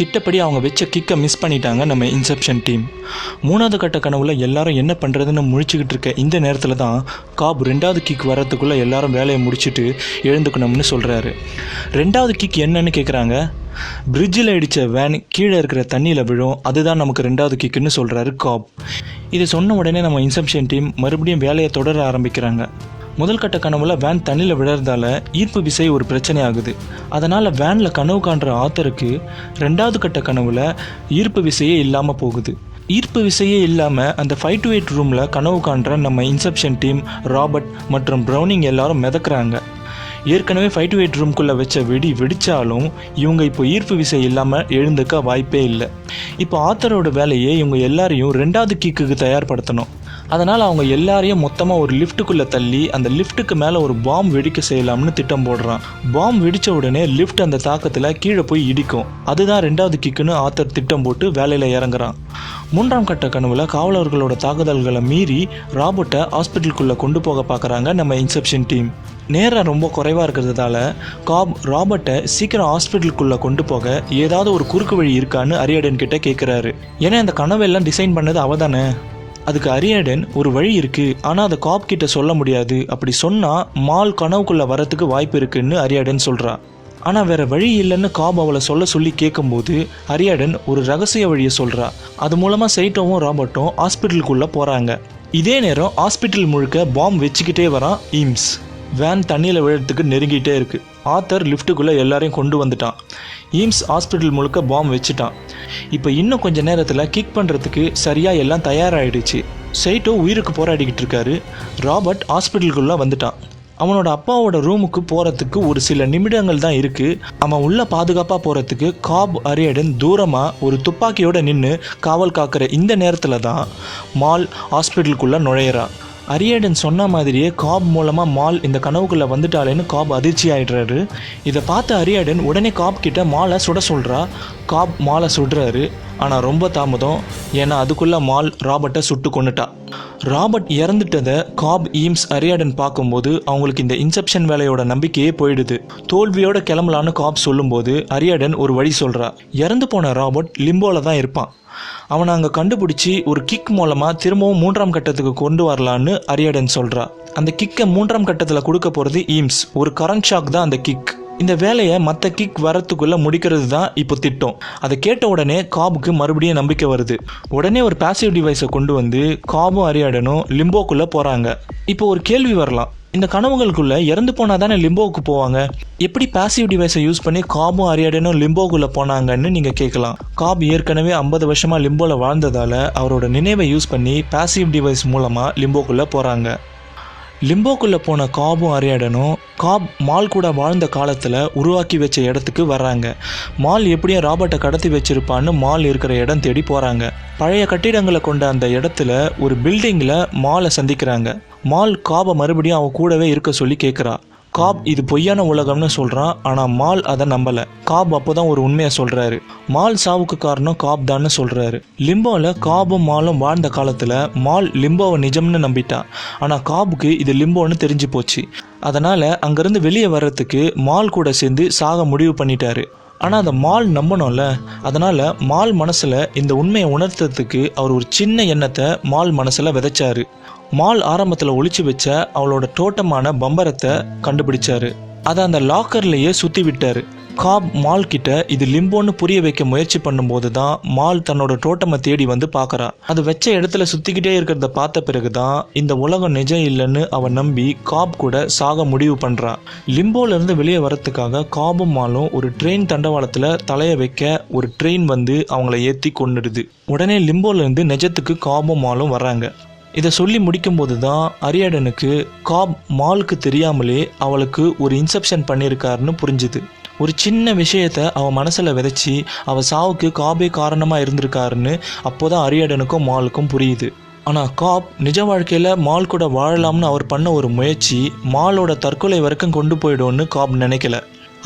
திட்டப்படி அவங்க வச்ச கிக்கை மிஸ் பண்ணிட்டாங்க நம்ம இன்செப்ஷன் டீம் மூணாவது கட்ட கனவுல எல்லாரும் என்ன பண்ணுறதுன்னு முழிச்சுக்கிட்டு இருக்க இந்த நேரத்தில் தான் காப் ரெண்டாவது கிக் வர்றதுக்குள்ளே எல்லாரும் வேலையை முடிச்சுட்டு எழுந்துக்கணும்னு சொல்கிறாரு ரெண்டாவது கிக் என்னன்னு கேட்குறாங்க பிரிட்ஜில் இடித்த வேன் கீழே இருக்கிற தண்ணியில் விழும். அதுதான் நமக்கு ரெண்டாவது கிக்குன்னு சொல்கிறாரு காப். இது சொன்ன உடனே நம்ம இன்செப்ஷன் டீம் மறுபடியும் வேலையை தொடர ஆரம்பிக்கிறாங்க. முதல் கட்ட கனவுல வேன் தண்ணியில் விழறதால ஈர்ப்பு விசை ஒரு பிரச்சனை ஆகுது அதனால் வேனில் கனவு காண்ற ஆத்தருக்கு ரெண்டாவது கட்ட கனவுல ஈர்ப்பு விசையே இல்லாமல் போகுது. ஈர்ப்பு விசையே இல்லாமல் அந்த ஃபைவ் டு எயிட் ரூமில் கனவு காண்ற நம்ம இன்செப்ஷன் டீம் ராபர்ட் மற்றும் ப்ரௌனிங் எல்லாரும் மிதக்குறாங்க. ஏற்கனவே ஃபைவ் டு எயிட் ரூம்குள்ளே வச்ச வெடி வெடித்தாலும் இவங்க இப்போ ஈர்ப்பு விசை இல்லாமல் எழுந்துக்க வாய்ப்பே இல்லை. இப்போ ஆத்தரோட வேலையை இவங்க எல்லாரையும் ரெண்டாவது கீக்குக்கு தயார்படுத்தணும். அதனால் அவங்க எல்லாரையும் மொத்தமாக ஒரு லிஃப்ட்டுக்குள்ளே தள்ளி அந்த லிஃப்ட்டுக்கு மேலே ஒரு பாம் வெடிக்க செய்யலாம்னு திட்டம் போடுறான். பாம் வெடித்த உடனே லிஃப்ட் அந்த தாக்கத்தில் கீழே போய் இடிக்கும். அதுதான் ரெண்டாவது கிக்குன்னு ஆத்தர் திட்டம் போட்டு வேலையில் இறங்குறான். மூன்றாம் கட்ட கனவுல காவலர்களோட தாக்குதல்களை மீறி ராபர்ட்டை ஹாஸ்பிட்டலுக்குள்ளே கொண்டு போக பார்க்குறாங்க நம்ம இன்செப்ஷன் டீம். நேரம் ரொம்ப குறைவாக இருக்கிறதால காப் ராபர்ட்டை சீக்கிரம் ஹாஸ்பிட்டலுக்குள்ளே கொண்டு போக ஏதாவது ஒரு குறுக்கு வழி இருக்கான்னு அரியடன் கிட்ட கேட்குறாரு ஏன்னா இந்த கனவெல்லாம் டிசைன் பண்ணது அவ தானே அதுக்கு அரியடன் ஒரு வழி இருக்கு ஆனால் அதை காப் கிட்ட சொல்ல முடியாது. அப்படி சொன்னால் மால் கனவுக்குள்ளே வரத்துக்கு வாய்ப்பு இருக்குன்னு அரியடன் சொல்றா. ஆனால் வேற வழி இல்லைன்னு காப் அவளை சொல்ல சொல்லி கேட்கும்போது அரியாடன் ஒரு ரகசிய வழியை சொல்கிறா அது மூலமாக சைட்டோவும் ராபர்ட்டும் ஹாஸ்பிட்டலுக்குள்ளே போகிறாங்க இதே நேரம் ஹாஸ்பிட்டல் முழுக்க பாம் வச்சுக்கிட்டே வரான் ஈம்ஸ். வேன் தண்ணியில் விழுறதுக்கு நெருங்கிட்டே இருக்கு. ஆத்தர் லிஃப்ட்டுக்குள்ளே எல்லாரையும் கொண்டு வந்துட்டான். ஈம்ஸ் ஹாஸ்பிட்டல் முழுக்க பாம் வச்சுட்டான். இப்போ இன்னும் கொஞ்ச நேரத்தில் கிக் பண்ணுறதுக்கு சரியாக எல்லாம் தயாராகிடுச்சு சைட்டோ உயிருக்கு போராடிக்கிட்டு இருக்காரு. ராபர்ட் ஹாஸ்பிட்டலுக்குள்ளே வந்துட்டான். அவனோட அப்பாவோட ரூமுக்கு போகிறதுக்கு ஒரு சில நிமிடங்கள் தான் இருக்குது அவன் உள்ள பாதுகாப்பாக போகிறதுக்கு காப் அரியடன் தூரமாக ஒரு துப்பாக்கியோடு நின்று காவல் காக்கிற இந்த நேரத்தில் தான் மால் ஹாஸ்பிட்டலுக்குள்ளே நுழையிறான். அரியடன் சொன்ன மாதிரியே காப் மூலமாக மால் இந்த கனவுக்குள்ளே வந்துட்டாலேன்னு காப் அதிர்ச்சி ஆயிடுறாரு. இதை பார்த்த அரியடன் உடனே காப் கிட்ட மாலை சுட சொல்கிறா காப் மாலை சுடுறாரு. ஆனால் ரொம்ப தாமதம். ஏன்னா அதுக்குள்ளே மால் ராபர்ட்டை சுட்டு கொண்டுட்டா ராபர்ட் இறந்துட்டதை காப் ஈம்ஸ் அரியாடன் பார்க்கும்போது அவங்களுக்கு இந்த இன்செப்ஷன் வேலையோட நம்பிக்கையே போயிடுது. தோல்வியோட கிளம்பலான்னு காப் சொல்லும்போது அரியாடன் ஒரு வழி சொல்கிறா இறந்து போன ராபர்ட் லிம்போல தான் இருப்பான். அவனை அங்கே கண்டுபிடிச்சி ஒரு கிக் மூலமாக திரும்பவும் மூன்றாம் கட்டத்துக்கு கொண்டு வரலான்னு அரியாடன் சொல்கிறா அந்த கிக்கை மூன்றாம் கட்டத்தில் கொடுக்க போகிறது ஈம்ஸ். ஒரு கரண்ட் ஷாக் தான் அந்த கிக் இந்த வேலையை மற்ற கிக் வரத்துக்குள்ளே முடிக்கிறது தான் இப்போ திட்டம். அதை கேட்ட உடனே காபுக்கு மறுபடியும் நம்பிக்கை வருது. உடனே ஒரு பாசிவ் டிவைஸை கொண்டு வந்து காபும் அரியாடனும் லிம்போக்குள்ளே போகிறாங்க இப்போ ஒரு கேள்வி வரலாம். இந்த கனவுகளுக்குள்ள இறந்து போனா தானே லிம்போவுக்கு போவாங்க? எப்படி பாசிவ் டிவைஸை யூஸ் பண்ணி காபும் அரியாடனும் லிம்போக்குள்ள போனாங்கன்னு நீங்க கேட்கலாம். காப் ஏற்கனவே ஐம்பது வருஷமா லிம்போல வாழ்ந்ததால அவரோட நினைவை யூஸ் பண்ணி பாசிவ் டிவைஸ் மூலமா லிம்போக்குள்ள போறாங்க. லிம்போக்குள்ளே போன காபும் அரியாடனும் காப் மால் கூட வாழ்ந்த காலத்தில் உருவாக்கி வச்ச இடத்துக்கு வர்றாங்க. மால் எப்படியும் ராபர்ட்டை கடத்தி வச்சிருப்பான்னு மால் இருக்கிற இடம் தேடி போகிறாங்க பழைய கட்டிடங்களை கொண்ட அந்த இடத்துல ஒரு பில்டிங்கில் மாலை சந்திக்கிறாங்க. மால் காபை மறுபடியும் அவன் கூடவே இருக்க சொல்லி கேட்குறா காப் இது பொய்யான உலகம்னு சொல்கிறான் ஆனால் மால் அதை நம்பலை. காப் அப்போ தான் ஒரு உண்மையை சொல்கிறாரு மால் சாவுக்கு காரணம் காப் தான்னு சொல்கிறாரு லிம்போவில் காபும் மாலும் வாழ்ந்த காலத்தில் மால் லிம்போவை நிஜம்னு நம்பிட்டான் ஆனால் காபுக்கு இது லிம்போன்னு தெரிஞ்சு போச்சு. அதனால் அங்கேருந்து வெளியே வர்றதுக்கு மால் கூட சேர்ந்து சாக முடிவு பண்ணிட்டாரு. ஆனால் அந்த மால் நம்பணும்ல. அதனால் மால் மனசில் இந்த உண்மையை உணர்த்துறதுக்கு அவர் ஒரு சின்ன எண்ணத்தை மால் மனசில் விதைச்சாரு. மால் ஆரம்பத்தில் ஒழிச்சு வச்ச அவளோட தோட்டமான பம்பரத்தை கண்டுபிடிச்சாரு. அதை அந்த லாக்கர்லேயே சுற்றி விட்டாரு. காப் மால் கிட்ட இது லிம்போன்னு புரிய வைக்க முயற்சி பண்ணும்போது தான் மால் தன்னோட தோட்டமை தேடி வந்து பார்க்கறா அது வச்ச இடத்துல சுத்திக்கிட்டே இருக்கிறத பார்த்த பிறகு தான் இந்த உலகம் நிஜம் இல்லைன்னு அவன் நம்பி காப் கூட சாக முடிவு பண்றா. லிம்போல இருந்து வெளியே வரத்துக்காக காபும் மாலும் ஒரு ட்ரெயின் தண்டவாளத்துல தலைய வைக்க ஒரு ட்ரெயின் வந்து அவங்கள ஏத்தி கொண்டுடுது உடனே லிம்போல இருந்து நிஜத்துக்கு காபும் மாலும் வர்றாங்க. இதை சொல்லி முடிக்கும்போது தான் அரியடனுக்கு காப் மாலுக்கு தெரியாமலே அவளுக்கு ஒரு இன்செப்ஷன் பண்ணியிருக்காருன்னு புரிஞ்சுது. ஒரு சின்ன விஷயத்த அவன் மனசில் விதைச்சி அவள் சாவுக்கு காபே காரணமாக இருந்திருக்காருன்னு அப்போ தான் அரியடனுக்கும் மாலுக்கும் புரியுது. ஆனால் காப் நிஜ வாழ்க்கையில் மால் கூட வாழலாம்னு அவர் பண்ண ஒரு முயற்சி மாலோட தற்கொலை வரைக்கும் கொண்டு போயிடும்னு காப் நினைக்கல.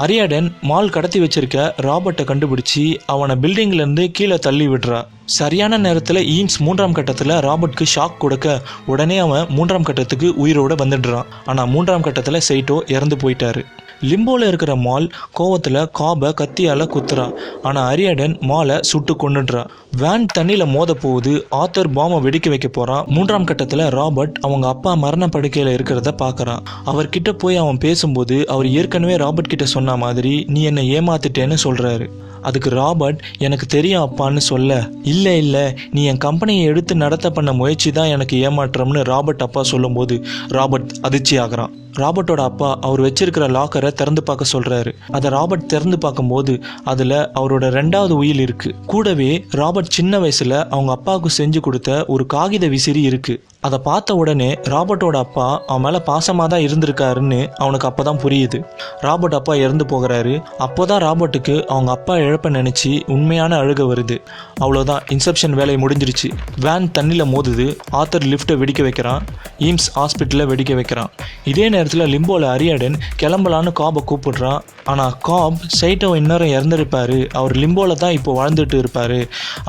அரியாடன் மால் கடத்தி வச்சிருக்க ராபர்ட்டை கண்டுபிடிச்சி அவனை பில்டிங்லேருந்து கீழே தள்ளி விடுறா. சரியான நேரத்தில் ஈம்ஸ் மூன்றாம் கட்டத்தில் ராபர்ட்க்கு ஷாக் கொடுக்க உடனே அவன் மூன்றாம் கட்டத்துக்கு உயிரோட வந்துடுறான். ஆனால் மூன்றாம் கட்டத்தில் சைட்டோ இறந்து போயிட்டாரு. லிம்போவில் இருக்கிற மால் கோவத்தில் காபை கத்தியால் குத்துறா. ஆனால் அரியடன் மாலை சுட்டு கொன்னுடுறா. வேன் தண்ணியில் மோத போகுது. ஆத்தர் பாம்பை வெடிக்க வைக்க போகிறான் மூன்றாம் கட்டத்தில் ராபர்ட் அவங்க அப்பா மரண படுக்கையில் இருக்கிறத பார்க்குறான் அவர்கிட்ட போய் அவன் பேசும்போது அவர் ஏற்கனவே ராபர்ட் கிட்ட சொன்ன மாதிரி நீ என்னை ஏமாத்திட்டேன்னு சொல்கிறாரு அதுக்கு ராபர்ட் எனக்கு தெரியும் அப்பான்னு சொல்ல. இல்லை இல்லை. நீ என் கம்பெனியை எடுத்து நடத்த பண்ண முயற்சி தான் எனக்கு ஏமாற்றம்னு ராபர்ட் அப்பா சொல்லும்போது ராபர்ட் அதிர்ச்சி ஆகிறான் ராபர்ட்டோட அப்பா அவர் வச்சிருக்கிற லாக்கரை திறந்து பார்க்க சொல்றாரு. அதை ராபர்ட் திறந்து பார்க்கும்போது அதில் அவரோட ரெண்டாவது உயில் இருக்கு. கூடவே ராபர்ட் சின்ன வயசுல அவங்க அப்பாவுக்கு செஞ்சு கொடுத்த ஒரு காகித விசிறி இருக்கு. அதை பார்த்த உடனே ராபர்ட்டோட அப்பா அவன் மேலே பாசமாக தான் இருந்திருக்காருன்னு அவனுக்கு அப்போ தான் புரியுது. ராபர்ட் அப்பா இறந்து போகிறாரு. அப்போ தான் ராபர்ட்டுக்கு அவங்க அப்பா இழப்ப நினச்சி உண்மையான அழுக வருது. அவ்வளோதான் இன்செப்ஷன் வேலை முடிஞ்சிருச்சு. வேன் தண்ணியில் மோதுது. ஆத்தர் லிஃப்ட்டை வெடிக்க வைக்கிறான். ஈம்ஸ் ஹாஸ்பிட்டலில் வெடிக்க வைக்கிறான். இதே நேரத்தில் லிம்போவில் அரியடன் கிளம்பலான்னு காபை கூப்பிடுறான். ஆனால் காப் சைட்டோ இன்னொரு இறந்துருப்பார். அவர் லிம்போவில் தான் இப்போ வாழ்ந்துட்டு இருப்பார்.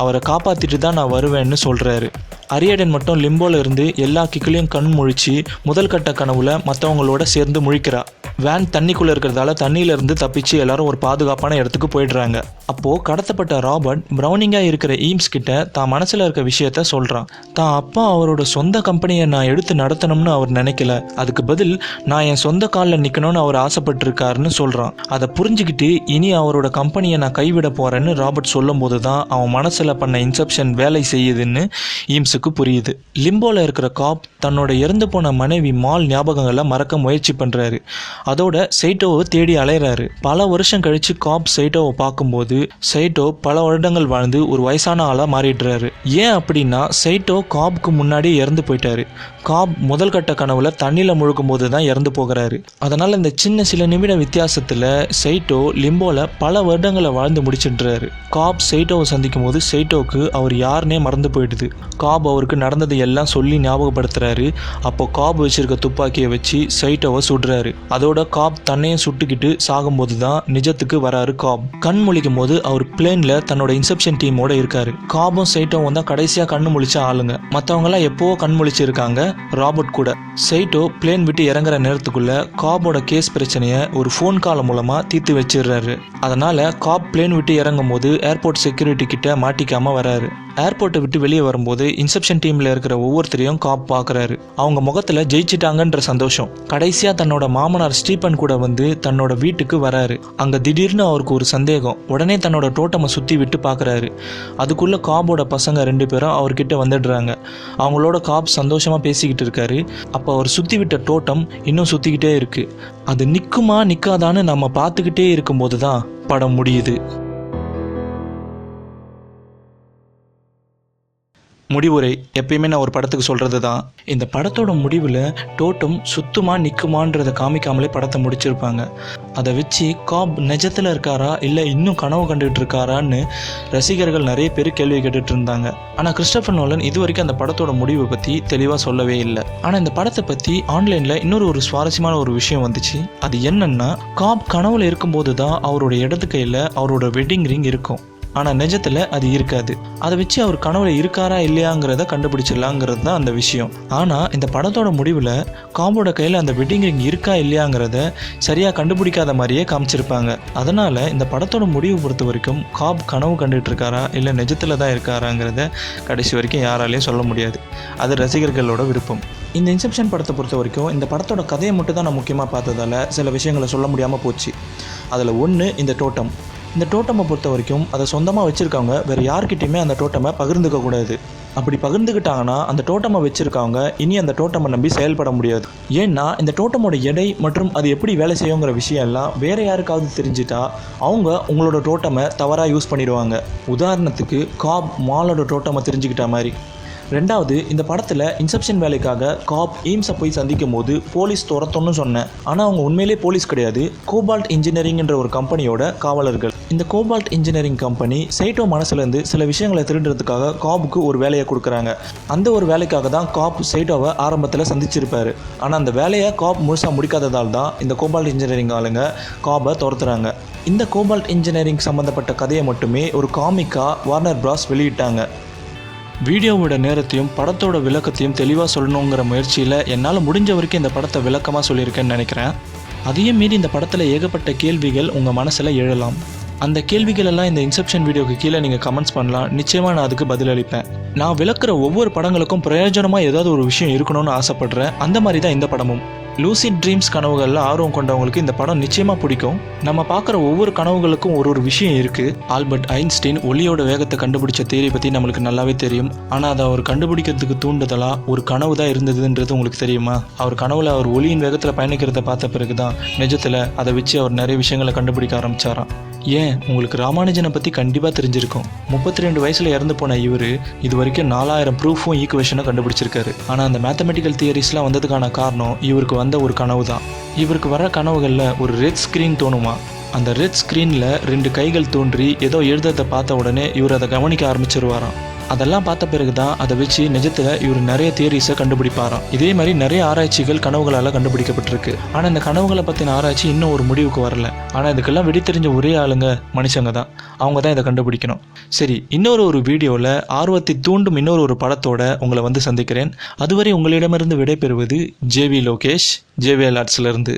அவரை காப்பாற்றிட்டு தான் நான் வருவேன்னு சொல்கிறாரு அரியடன் மட்டும் லிம்போவில் இருந்து எல்லா கிக்கிலையும் கண் முழிச்சு முதல் கட்ட கனவுல மற்றவங்களோட சேர்ந்து முழிக்கிறா. வேன் தண்ணிக்குள்ளே இருக்கிறதால தண்ணியில இருந்து தப்பிச்சு எல்லாரும் ஒரு பாதுகாப்பான இடத்துக்கு போயிடுறாங்க. அப்போ கடத்தப்பட்ட ராபர்ட் பிரவுனிங்கா இருக்கிற ஈம்ஸ் கிட்ட தான் மனசுல இருக்க விஷயத்த சொல்றான். தான் அப்பா அவரோட சொந்த கம்பெனியை நான் எடுத்து நடத்தணும்னு அவர் நினைக்கல. அதுக்கு பதில் நான் என் சொந்த காலில் நிற்கணும்னு அவர் ஆசைப்பட்டிருக்காருன்னு சொல்றான். அதை புரிஞ்சுக்கிட்டு இனி அவரோட கம்பெனியை நான் கைவிட போறேன்னு ராபர்ட் சொல்லும்போது தான் அவன் மனசுல பண்ண இன்செப்ஷன் வேலை செய்யுதுன்னு ஈம்ஸுக்கு புரியுது. லிம்போல இருக்கிற காப் தன்னோட இறந்து போன மனைவி மால் ஞாபகங்களை மறக்க முயற்சி பண்றாரு. அதோட சைட்டோவை தேடி அலையிறாரு. பல வருஷம் கழிச்சு காப் சைட்டோவை பார்க்கும்போது சைட்டோ பல வருடங்கள் வாழ்ந்து ஒரு வயசான ஆளாக மாறிடுறாரு. ஏன் அப்படின்னா சைட்டோ காப்க்கு முன்னாடி இறந்து போயிட்டாரு. காப் முதல் கட்ட கனவுல தண்ணியில் முழுக்கும் போது தான் இறந்து போகிறாரு. அதனால இந்த சின்ன சில நிமிட வித்தியாசத்துல சைட்டோ லிம்போல பல வருடங்களை வாழ்ந்து முடிச்சுட்டுறாரு காப் சைட்டோவை சந்திக்கும் போது சைட்டோவுக்கு அவர் யாருனே மறந்து போயிடுது. காப் அவருக்கு நடந்ததை எல்லாம் சொல்லி ஞாபகப்படுத்துறாரு. அப்போ காப் வச்சிருக்க துப்பாக்கியை வச்சு சைட்டோவை சுடுறாரு. அதோட காப் தன்னையும் சுட்டுக்கிட்டு சாகும்போது தான் நிஜத்துக்கு வராரு காப். கண் முழிக்கும் போது அவர் பிளேன்ல தன்னோட இன்செப்ஷன் டீமோட இருக்காரு. காபும் சைட்டோவும் தான் கடைசியா கண்ணு முழிச்ச ஆளுங்க. மற்றவங்க எல்லாம் எப்போ கண் முழிச்சு இருக்காங்க ராபர்ட் கூட. சைட்டோ பிளேன் விட்டு இறங்குற நேரத்துக்குள்ள காபோட கேஸ் பிரச்சனையை ஒரு ஃபோன் கால் மூலமா தீர்த்து வச்சிடுறாரு. அதனால காப் பிளேன் விட்டு இறங்கும் போது ஏர்போர்ட் செக்யூரிட்டி கிட்ட மாட்டிக்காம வராரு. ஏர்போர்ட்டை விட்டு வெளியே வரும்போது இன்செப்ஷன் டீம்ல இருக்கிற ஒவ்வொருத்தரையும் காப் பார்க்குறாரு அவங்க முகத்துல ஜெயிச்சிட்டாங்கன்ற சந்தோஷம். கடைசியா தன்னோட மாமனார் ஸ்டீபன் கூட வந்து தன்னோட வீட்டுக்கு வராரு. அங்க திடீர்னு அவருக்கு ஒரு சந்தேகம். உடனே தன்னோட டோட்டமை சுத்தி விட்டு பார்க்கறாரு அதுக்குள்ள காபோட பசங்க ரெண்டு பேரும் அவர்கிட்ட வந்துடுறாங்க. அவங்களோட காப் சந்தோஷமா பேசிக்கிட்டு இருக்காரு. அப்போ அவர் சுத்தி விட்ட டோட்டம் இன்னும் சுத்திக்கிட்டே இருக்கு. அது நிக்குமா நிக்காதான்னு நம்ம பார்த்துக்கிட்டே இருக்கும்போது தான் படம் முடியுது. முடிவுரை எப்பயுமே நான் ஒரு படத்துக்கு சொல்கிறது தான் இந்த படத்தோட முடிவில் டோட்டம் சுத்துமா நிற்குமான்றதை காமிக்காமலே படத்தை முடிச்சிருப்பாங்க. அதை வச்சு காப் நிஜத்தில் இருக்காரா இல்லை இன்னும் கனவு கண்டுகிட்டு இருக்காரான்னு ரசிகர்கள் நிறைய பேர் கேள்வி கேட்டுட்டு இருந்தாங்க. ஆனால் கிறிஸ்டபர் நோலன் இது வரைக்கும் அந்த படத்தோட முடிவை பற்றி தெளிவாக சொல்லவே இல்லை. ஆனால் இந்த படத்தை பற்றி ஆன்லைனில் இன்னொரு ஒரு சுவாரஸ்யமான ஒரு விஷயம் வந்துச்சு. அது என்னன்னா காப் கனவுல இருக்கும்போது தான் அவரோட இடது கையில் அவரோட வெட்டிங் ரிங் இருக்கும். ஆனால் நிஜத்தில் அது இருக்காது. அதை வச்சு அவர் கனவுல இருக்காரா இல்லையாங்கிறத கண்டுபிடிச்சிடலாங்கிறது தான் அந்த விஷயம். ஆனால் இந்த படத்தோட முடிவில் காம்போட கையில் அந்த வெட்டிங் ரிங் இருக்கா இல்லையாங்கிறத சரியாக கண்டுபிடிக்காத மாதிரியே காமிச்சிருப்பாங்க. அதனால் இந்த படத்தோட முடிவு பொறுத்த வரைக்கும் காப் கனவு கண்டுட்டு இருக்காரா இல்லை நிஜத்தில் தான் இருக்காராங்கிறத கடைசி வரைக்கும் யாராலையும் சொல்ல முடியாது. அது ரசிகர்களோட விருப்பம். இந்த இன்செப்ஷன் படத்தை பொறுத்த வரைக்கும் இந்த படத்தோட கதையை மட்டும் தான் நான் முக்கியமாக பார்த்ததால சில விஷயங்களை சொல்ல முடியாமல் போச்சு. அதில் ஒன்று இந்த டோட்டம் இந்த டோட்டமை பொறுத்த வரைக்கும் அதை சொந்தமாக வச்சுருக்கவங்க வேறு யார்கிட்டையுமே அந்த டோட்டமை பகிர்ந்துக்க கூடாது. அப்படி பகிர்ந்துக்கிட்டாங்கன்னா அந்த டோட்டமை வச்சுருக்கவங்க இனி அந்த டோட்டமை நம்பி செயல்பட முடியாது. ஏன்னா இந்த டோட்டமோட எடை மற்றும் அது எப்படி வேலை செய்யுங்கிற விஷயம் எல்லாம் வேறு யாருக்காவது தெரிஞ்சிட்டா அவங்க உங்களோட டோட்டமை தவறாக யூஸ் பண்ணிடுவாங்க. உதாரணத்துக்கு காப் மாலோட டோட்டமை தெரிஞ்சுக்கிட்ட மாதிரி. ரெண்டாவது இந்த படத்தில் இன்செப்ஷன் வேலைக்காக காப் எய்ம்ஸை போய் சந்திக்கும் போது போலீஸ் துரத்தோன்னு சொன்னேன். ஆனால் அவங்க உண்மையிலே போலீஸ் கிடையாது. கோபால்ட் இன்ஜினியரிங்ன்ற ஒரு கம்பெனியோட காவலர்கள். இந்த கோபால்ட் இன்ஜினியரிங் கம்பெனி சைட்டோ மனசுலேருந்து சில விஷயங்களை திருடுறதுக்காக காப்புக்கு ஒரு வேலையை கொடுக்குறாங்க. அந்த ஒரு வேலைக்காக தான் காப் சைட்டோவை ஆரம்பத்தில் சந்திச்சிருப்பாரு. ஆனால் அந்த வேலையை காப் முழுசாக முடிக்காததால் தான் இந்த கோபால்ட் இன்ஜினியரிங் ஆளுங்க காப்பை துரத்துறாங்க. இந்த கோபால்ட் இன்ஜினியரிங் சம்மந்தப்பட்ட கதையை மட்டுமே ஒரு காமிக்காக வார்னர் பிராஸ் வெளியிட்டாங்க. வீடியோவோட நேரத்தையும் படத்தோட விளக்கத்தையும் தெளிவாக சொல்லணுங்கிற முயற்சியில் என்னால் முடிஞ்ச வரைக்கும் இந்த படத்தை விளக்கமாக சொல்லியிருக்கேன்னு நினைக்கிறேன். அதையும் மீறி இந்த படத்தில் ஏகப்பட்ட கேள்விகள் உங்கள் மனசில் எழலாம். அந்த கேள்விகள் எல்லாம் இந்த இன்செப்ஷன் வீடியோக்கு கீழே நீங்கள் கமெண்ட்ஸ் பண்ணலாம். நிச்சயமாக நான் அதுக்கு பதிலளிப்பேன் நான் விளக்குற ஒவ்வொரு படங்களுக்கும் பிரயோஜனமாக ஏதாவது ஒரு விஷயம் இருக்கணும்னு ஆசைப்படுறேன். அந்த மாதிரி தான் இந்த படமும். லூசிட் ட்ரீம்ஸ் கனவுகளில் ஆர்வம் கொண்டவங்களுக்கு இந்த படம் நிச்சயமாக பிடிக்கும். நம்ம பார்க்குற ஒவ்வொரு கனவுகளுக்கும் ஒரு ஒரு விஷயம் இருக்குது ஆல்பர்ட் ஐன்ஸ்டீன் ஒளியோட வேகத்தை கண்டுபிடிச்ச தேரி பற்றி நம்மளுக்கு நல்லாவே தெரியும். ஆனால் அதை அவர் கண்டுபிடிக்கிறதுக்கு தூண்டுதலாக ஒரு கனவு தான் இருந்ததுன்றது உங்களுக்கு தெரியுமா? அவர் கனவுல அவர் ஒளியின் வேகத்தில் பயணிக்கிறத பார்த்த பிறகு தான் நிஜத்தில் அதை வச்சு அவர் நிறைய விஷயங்களை கண்டுபிடிக்க ஆரம்பிச்சாராம். ஏன்? உங்களுக்கு ராமானுஜனை பற்றி கண்டிப்பாக தெரிஞ்சிருக்கும். முப்பத்தி ரெண்டு வயசில் இறந்து போன இவர் இது வரைக்கும் நாலாயிரம் ப்ரூஃபும் ஈக்குவேஷனும் கண்டுபிடிச்சிருக்காரு. ஆனால் அந்த மேத்தமெட்டிக்கல் தியரிஸ்லாம் வந்ததுக்கான காரணம் இவருக்கு வந்த ஒரு கனவு தான் இவருக்கு வர கனவுகளில் ஒரு ரெட் ஸ்க்ரீன் தோணுமா? அந்த ரெட் ஸ்க்ரீனில் ரெண்டு கைகள் தோன்றி ஏதோ எழுதத்தை பார்த்த உடனே இவர் அதை கவனிக்க ஆரம்பிச்சிருவாராம். அதெல்லாம் பார்த்த பிறகு தான் அதை வச்சு நிஜத்தில் இவர் நிறைய தியரிஸை கண்டுபிடிப்பாராம். இதே மாதிரி நிறைய ஆராய்ச்சிகள் கனவுகளால் கண்டுபிடிக்கப்பட்டிருக்கு. ஆனால் இந்த கனவுகளை பற்றின ஆராய்ச்சி இன்னும் ஒரு முடிவுக்கு வரல. ஆனால் இதுக்கெல்லாம் விடை தெரிஞ்ச ஒரே ஆளுங்க மனுஷங்க தான் அவங்க தான் இதை கண்டுபிடிக்கணும். சரி இன்னொரு ஒரு வீடியோவில் ஆர்வத்தை தூண்டும் இன்னொரு ஒரு படத்தோட உங்களை வந்து சந்திக்கிறேன். அதுவரை உங்களிடமிருந்து விடைபெறுவது ஜேவி லோகேஷ் ஜேவிஎல் ஆர்ட்ஸ்லேருந்து